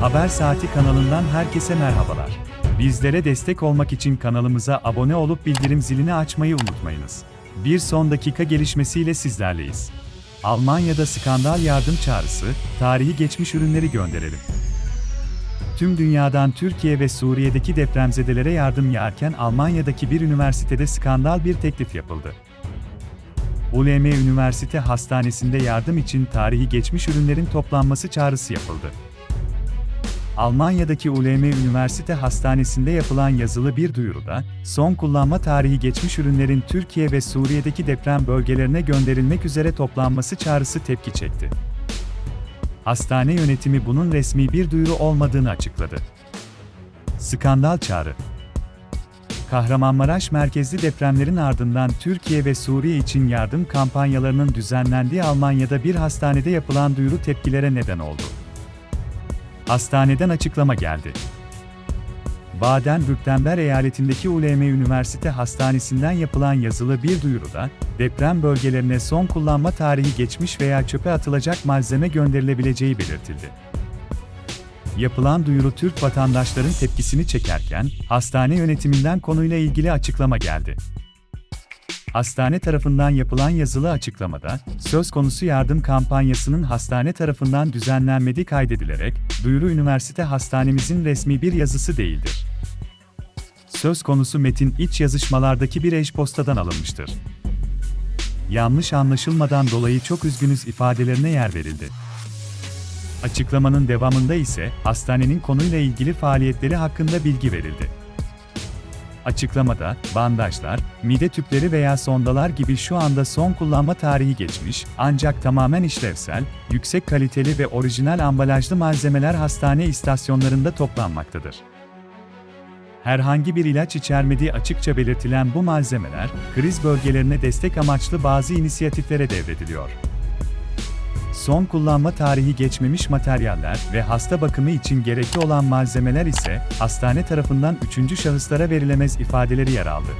Haber Saati kanalından herkese merhabalar. Bizlere destek olmak için kanalımıza abone olup bildirim zilini açmayı unutmayınız. Bir son dakika gelişmesiyle sizlerleyiz. Almanya'da skandal yardım çağrısı, tarihi geçmiş ürünleri gönderelim. Tüm dünyadan Türkiye ve Suriye'deki depremzedelere yardım yağarken Almanya'daki bir üniversitede skandal bir teklif yapıldı. ULM Üniversite Hastanesi'nde yardım için tarihi geçmiş ürünlerin toplanması çağrısı yapıldı. Almanya'daki ULM Üniversite Hastanesi'nde yapılan yazılı bir duyuruda, son kullanma tarihi geçmiş ürünlerin Türkiye ve Suriye'deki deprem bölgelerine gönderilmek üzere toplanması çağrısı tepki çekti. Hastane yönetimi bunun resmi bir duyuru olmadığını açıkladı. Skandal çağrı Kahramanmaraş merkezli depremlerin ardından Türkiye ve Suriye için yardım kampanyalarının düzenlendiği Almanya'da bir hastanede yapılan duyuru tepkilere neden oldu. Hastaneden açıklama geldi. Baden-Württemberg eyaletindeki ULM Üniversite Hastanesi'nden yapılan yazılı bir duyuruda, deprem bölgelerine son kullanma tarihi geçmiş veya çöpe atılacak malzeme gönderilebileceği belirtildi. Yapılan duyuru Türk vatandaşların tepkisini çekerken, hastane yönetiminden konuyla ilgili açıklama geldi. Hastane tarafından yapılan yazılı açıklamada, söz konusu yardım kampanyasının hastane tarafından düzenlenmediği kaydedilerek, duyuru üniversite hastanemizin resmi bir yazısı değildir. Söz konusu metin iç yazışmalardaki bir e-postadan alınmıştır. Yanlış anlaşılmadan dolayı çok üzgünüz ifadelerine yer verildi. Açıklamanın devamında ise hastanenin konuyla ilgili faaliyetleri hakkında bilgi verildi. Açıklamada, bandajlar, mide tüpleri veya sondalar gibi şu anda son kullanma tarihi geçmiş, ancak tamamen işlevsel, yüksek kaliteli ve orijinal ambalajlı malzemeler hastane istasyonlarında toplanmaktadır. Herhangi bir ilaç içermediği açıkça belirtilen bu malzemeler, kriz bölgelerine destek amaçlı bazı inisiyatiflere devrediliyor son kullanma tarihi geçmemiş materyaller ve hasta bakımı için gerekli olan malzemeler ise hastane tarafından üçüncü şahıslara verilemez ifadeleri yer aldı.